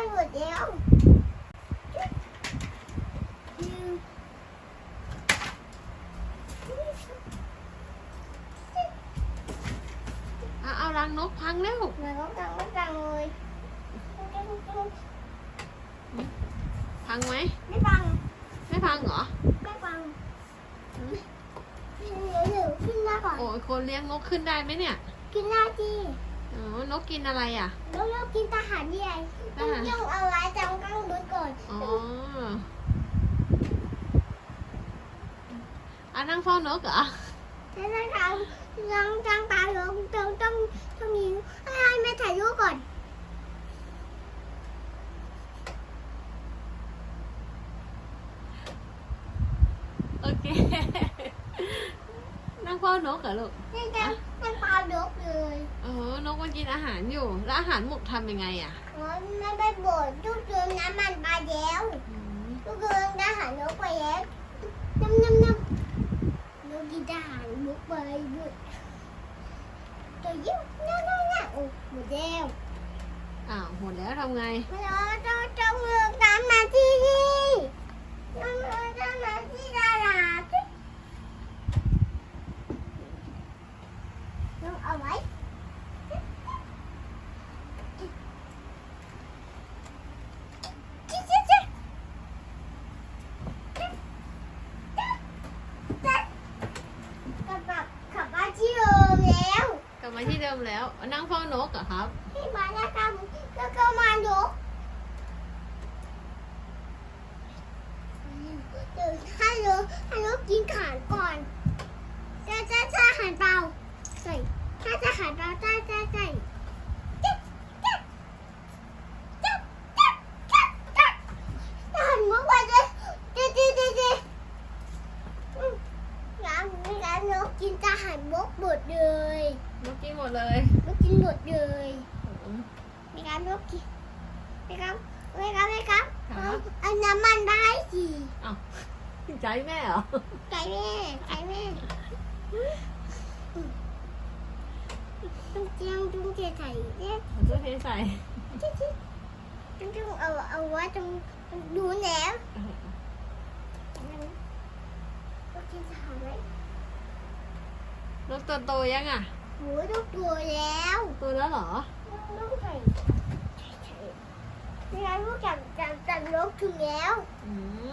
มันหมดแล้วอืมเอาเอารังนกพังแล้วมันก็ตังไม่ตังเลยพังไหมไม่ฟังไม่พังเหรอไม่ฟังอืมเดี๋ยวเดี๋ยวกินได้ก่อนโอ้ยคนเลี้ยงนกขึ้นได้ไหมเนี่ยกินได้ที่ อ๋อนกกินอะไรอะแล้วเรากินทหารใหญ่ต้องต้องเอาไว้จังกั้งรถก่อนอ๋ออะนั่งเฝ้านกเหรอแล้วเราทำยังจังตาลงต้องต้องต้องยิงให้ให้แม่ถ่ายรูปก่อนโอเค นั่งเฝ้านกเหรอลูก นี่จังจังปลายกเลยเออนกมันกินอาหารอยู่ แล้วอาหารหมกทำยังไงอะอ๋อไม่ไปบดทุกเดือนน้ำมันปลาแล้วอืมทุกเดือนทหารนกไปแล้วน้ำน้ำน้ำนกกินทหารมุกไปด้วยตัวยิ้มน้ำน้ำน้ำโอ้หมดแล้วอ้าวหมดแล้วทำไงมาแล้วต้องต้องเลือกน้ำมาที่นี่ต้องเลือกน้ำมาที่ตลาดต้องเอาไว้จิ๊ดจิ๊ดจิ๊ดกลับแบบขับมาที่เดิมแล้ว กลับ มาที่เดิมแล้ว นั่งเฝ้านกเหรอครับที่มาแล้วก็แล้วก็มานกเดี๋ยวให้ลูกให้ลูกกินขานก่อนจะจะจะหันเปล่าใส่ถ้าจะหันเปล่าใส่ใส่ใส่จิ๊บจิ๊บจิ๊บจิ๊บจิ๊บจิ๊บหันมุกไปเลยจิ๊บจิ๊บจิ๊บจิ๊บอืมงั้นงั้นลูกกินจะหันมุกหมดเลย นกกินหมดเลย ลูกกิน หมดเลยอืมไม่ครับลูกกินไม่ครับไม่ครับไม่ครับครับเอาเอาน้ำมันได้สิอ้าวใจแม่เหรอไก่แม่ไก่แม่ต้องเจียงต้องเจียใส่เนี่ยเอาตัวเทใส่จิ๊ดจิ๊ดต้องต้องเอาเอาไว้ตรงตรงดูแหนมลูกกินสาวไหมนกตัวโตยังอะ โหลูกตัวแล้วโตัวแล้วเหรอลูกใส่ใส่ไม่งั้นลูกจับจับจับลูกถึงแล้วอืม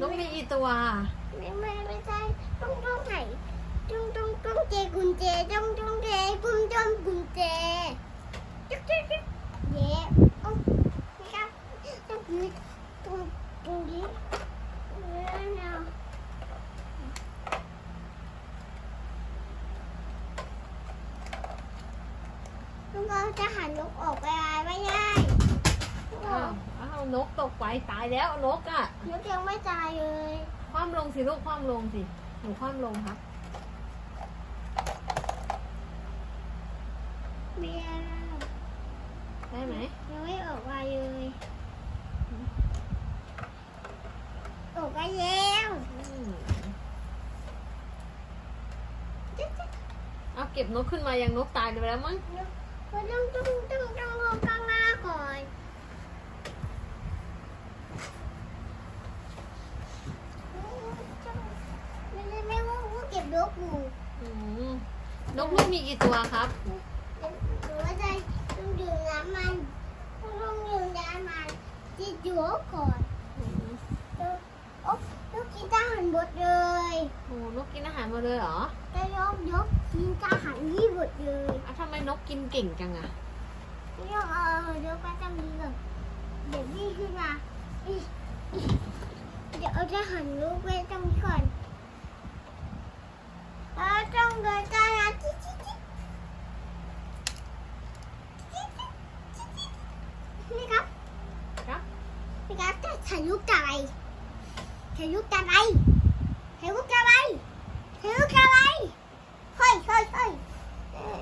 นกมีกี่ตัวอะไม่ไม่ไม่ใช่ต้องต้องไหนต้องต้องต้องเจกุญแจต้องต้องเจกุญจมกุญแจจิ๊กจิ๊กจิ๊กเย้โอ้ไม่ครับต้องยืดตรงตรงนี้เออเนาะ ลุงก็จะหันนกออกไปไม่ได้อ้าวอ้าวนกตกไปตายแล้วนกอะนกยังไม่ตายเลยคว่ำลงสิลูกคว่ำลงสิหนูคว่ำลงครับเบียร์ได้ไหมยังไม่ออกมาเลยออกมาแล้วอืมเอาเก็บนกขึ้นมายังนกตายไปแล้วมั้ง ก็ต้องต้องต้องต้องลงข้างหน้าก่อน ไม่ได้ไม่ว่าว่าเก็บนกอยู่อืมนกลูกมีกี่ตัวครับ หรือว่าจะต้องดื่มน้ำมันต้องดื่มน้ำมันที่อยู่ก่อนโอ๊ะลูกกินทหารหมดเลย กกินเก่งจังอะยกเออยกไปตรงนี้ก่อนเดี๋ยวนี่ขึ้นมาอิอิเดี๋ยวเอาทหารลูกไว้ตรงนี้ก่อนเออต้องเดินตลาดจิ๊ดจิ๊ดจิ๊ดจิ๊ดจิ๊ดจิ๊ดจิ๊ดนี่ครับครับนี่ครับจะถ่ายรูปอะไรถ่ายรูปอะไรถ่ายรูปอะไรถ่ายรูปอะไรเฮ้ยเฮ้ยเฮ้ยเอ่อ